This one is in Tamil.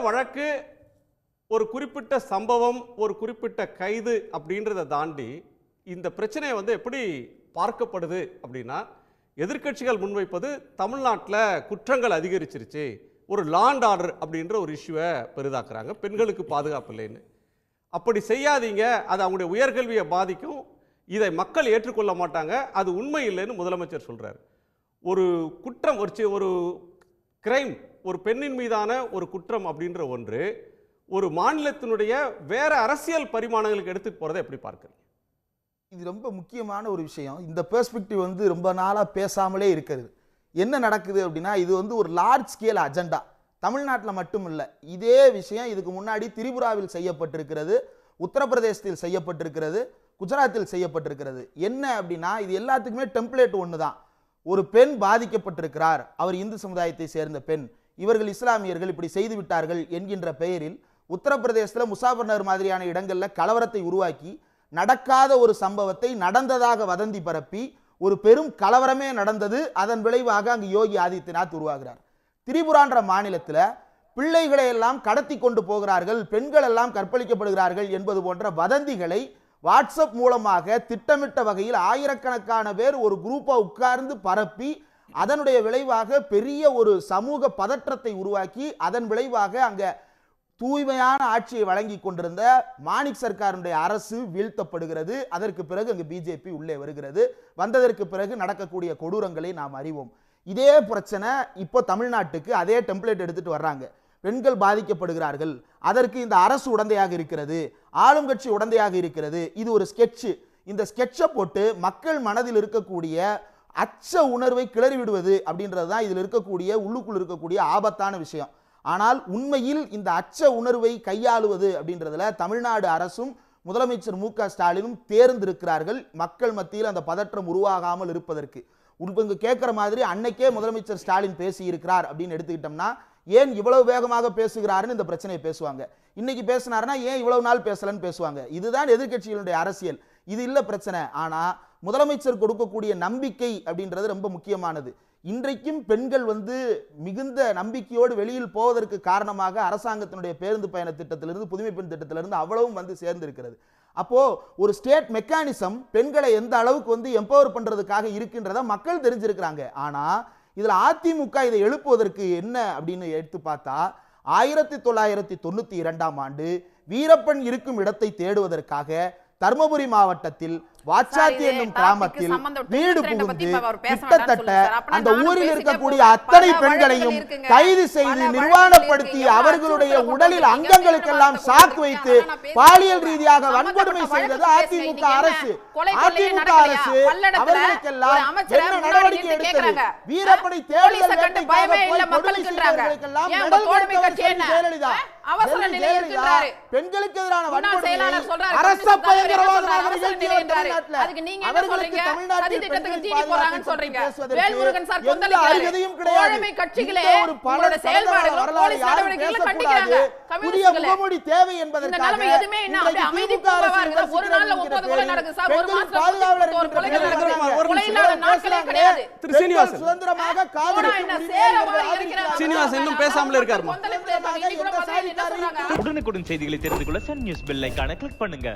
வழக்கு ஒரு குறிப்பிட்ட சம்பவம் ஒரு குறிப்பிட்ட கைது அப்படின்றத தாண்டி இந்த பிரச்சனை வந்து எப்படி பார்க்கப்படுது அப்படின்னா எதிர்க்கட்சிகள் முன்வைப்பது தமிழ்நாட்டில் குற்றங்கள் அதிகரிச்சிருச்சு ஒரு லாண்ட் ஆர்டர் அப்படின்ற ஒரு இஷ்யூவை பெரிதாக்குறாங்க பெண்களுக்கு பாதுகாப்பு இல்லைன்னு. அப்படி செய்யாதீங்க அது அவங்களுடைய உயர்கல்வியை பாதிக்கும் இதை மக்கள் ஏற்றுக்கொள்ள மாட்டாங்க அது உண்மை இல்லைன்னு முதலமைச்சர் சொல்கிறார் ஒரு குற்றம் ஒரு ஒரு கிரைம் ஒரு பெண்ணின் மீதான ஒரு குற்றம் அப்படின்ற ஒன்று ஒரு மாநிலத்தினுடைய வேற அரசியல் பரிமாணங்களுக்கு எடுத்துட்டு போகிறத எப்படி பார்க்குறீங்க? இது ரொம்ப முக்கியமான ஒரு விஷயம். இந்த பெர்ஸ்பெக்டிவ் வந்து ரொம்ப நாளாக பேசாமலே இருக்கிறது. என்ன நடக்குது அப்படின்னா இது வந்து ஒரு லார்ஜ் ஸ்கேல் அஜெண்டா தமிழ்நாட்டில் மட்டும் இல்லை இதே விஷயம் இதுக்கு முன்னாடி திரிபுராவில் செய்யப்பட்டிருக்கிறது உத்தரப்பிரதேசத்தில் செய்யப்பட்டிருக்கிறது குஜராத்தில் செய்யப்பட்டிருக்கிறது. என்ன அப்படின்னா இது எல்லாத்துக்குமே டெம்ப்ளேட் ஒன்று தான் ஒரு பெண் பாதிக்கப்பட்டிருக்கிறார். அவர் இந்து சமுதாயத்தை சேர்ந்த பெண். இவர்கள் இஸ்லாமியர்கள் இப்படி செய்து விட்டார்கள் என்கின்ற பெயரில் உத்தரப்பிரதேசத்தில் முசாபர்நகர் மாதிரியான இடங்களில் கலவரத்தை உருவாக்கி நடக்காத ஒரு சம்பவத்தை நடந்ததாக வதந்தி பரப்பி ஒரு பெரும் கலவரமே நடந்தது. அதன் விளைவாக அங்கு யோகி ஆதித்யநாத் உருவாகிறார். திரிபுரான்ற மாநிலத்தில் பிள்ளைகளை எல்லாம் கடத்தி கொண்டு போகிறார்கள் பெண்கள் எல்லாம் கற்பழிக்கப்படுகிறார்கள் என்பது போன்ற வதந்திகளை வாட்ஸ்அப் மூலமாக திட்டமிட்ட வகையில் ஆயிரக்கணக்கான பேர் ஒரு குரூப்பாக உட்கார்ந்து பரப்பி அதனுடைய விளைவாக பெரிய ஒரு சமூக பதற்றத்தை உருவாக்கி அதன் விளைவாக அங்க தூய்மையான ஆட்சியை வழங்கி கொண்டிருந்த மாணிக் சர்க்காருடைய அரசு வீழ்த்தப்படுகிறது. அதற்கு பிறகு அங்கு பிஜேபி உள்ளே வருகிறது. வந்ததற்கு பிறகு நடக்கக்கூடிய கொடூரங்களை நாம் அறிவோம். இதே பிரச்சனை இப்போ தமிழ்நாட்டுக்கு அதே டெம்ப்ளேட் எடுத்துட்டு வர்றாங்க. பெண்கள் பாதிக்கப்படுகிறார்கள். அதற்கு இந்த அரசு உடந்தையாக இருக்கிறது. ஆளும் கட்சி உடந்தையாக இருக்கிறது. இது ஒரு ஸ்கெட்சு இந்த ஸ்கெட்சை போட்டு மக்கள் மனதில் இருக்கக்கூடிய அச்ச உணர்வை கிளறி விடுவது அப்படின்றது தான் இதில் இருக்கக்கூடிய உள்ளுக்குள் இருக்கக்கூடிய ஆபத்தான விஷயம். ஆனால் உண்மையில் இந்த அச்ச உணர்வை கையாளுவது அப்படின்றதுல தமிழ்நாடு அரசும் முதலமைச்சர் மு க ஸ்டாலினும் தேர்ந்திருக்கிறார்கள் மக்கள் மத்தியில் அந்த பதற்றம் உருவாகாமல் இருப்பதற்கு. இவங்க கேட்குற மாதிரி அன்னைக்கே முதலமைச்சர் ஸ்டாலின் பேசியிருக்கிறார் அப்படின்னு எடுத்துக்கிட்டோம்னா ஏன் இவ்வளவு வேகமாக பேசுகிறாருன்னு இந்த பிரச்சனையை பேசுவாங்க. இன்னைக்கு பேசினாருன்னா ஏன் இவ்வளவு நாள் பேசலன்னு பேசுவாங்க. இதுதான் எதிர்க்கட்சிகளுடைய அரசியல். இது இல்லை பிரச்சனை. ஆனால் முதலமைச்சர் கொடுக்கக்கூடிய நம்பிக்கை அப்படின்றது ரொம்ப முக்கியமானது. இன்றைக்கும் பெண்கள் வந்து மிகுந்த நம்பிக்கையோடு வெளியில் போவதற்கு காரணமாக அரசாங்கத்தினுடைய பேருந்து பயண திட்டத்திலிருந்து புதுமை பெண் திட்டத்திலிருந்து அவ்வளவும் வந்து சேர்ந்திருக்கிறது. அப்போ ஒரு ஸ்டேட் மெக்கானிசம் பெண்களை எந்த அளவுக்கு வந்து எம்பவர் பண்றதுக்காக இருக்கின்றத மக்கள் தெரிஞ்சிருக்கிறாங்க. ஆனா இதுல அதிமுக இதை எழுப்புவதற்கு என்ன அப்படின்னு எடுத்து பார்த்தா ஆயிரத்தி தொள்ளாயிரத்தி தொண்ணூத்தி இரண்டாம் ஆண்டு வீரப்பன் இருக்கும் இடத்தை தேடுவதற்காக தர்மபுரி மாவட்டத்தில் வாச்சாத்தி என்னும் கிராமத்தில் வீடு 92 பத்தி புகுந்து கிட்டத்தட்ட அந்த ஊரில் இருக்கக்கூடிய. அத்தனை பெண்களையும். கைது செய்து நிர்வாணப்படுத்தி. அவர்களுடைய உடலில் அங்கங்களுக்கெல்லாம். சாக்கு வைத்து பாலியல். ரீதியாக வன்கொடுமை செய்தது அதிமுக. அரசு அதிமுக? அரசு அவர்களுக்கெல்லாம் என்ன நடவடிக்கை எடுத்தது போலீஸை தேடுதல் வேட்டைக்காக பயமே இல்ல போய் கொடுமை. செய்தவர்களுக்கெல்லாம் மெடல் கொடுத்தவர்? ஜெயலலிதா. பெண்களுக்கு எதிரான வன்கொடுமையை அரச என்ன பயங்கரவாதமாக சொல்றாரு? அதுக்கு நீங்க என்ன சொல்றீங்க? சதி திட்டத்துக்கு தீனி சொல்றீங்க. வேல்முருகன் சார் கொந்தளிக்கிறாரு. கட்சிகளே உங்களோட போலீஸ் நடவடிக்கைகளை. கண்டிக்கிறாங்க. புதிய. முகமூடி தேவை நிலைமை என்ன அமைதி பூங்காவா இருக்குது. ஒரு நாள்ல கொலை நடக்குது சார். ஒரு ஒரு கொலை நடக்குது. நாட்களே கிடையாது. திரு சீனிவாசன். சுதந்திரமாக. சீனிவாசன் இன்னும் பேசாமலே சொல்றாங்க உடனுக்குடன் செய்திகளை தெரிந்து கொள்ள சன் நியூஸ் பெல் ஐகானை கிளிக் பண்ணுங்க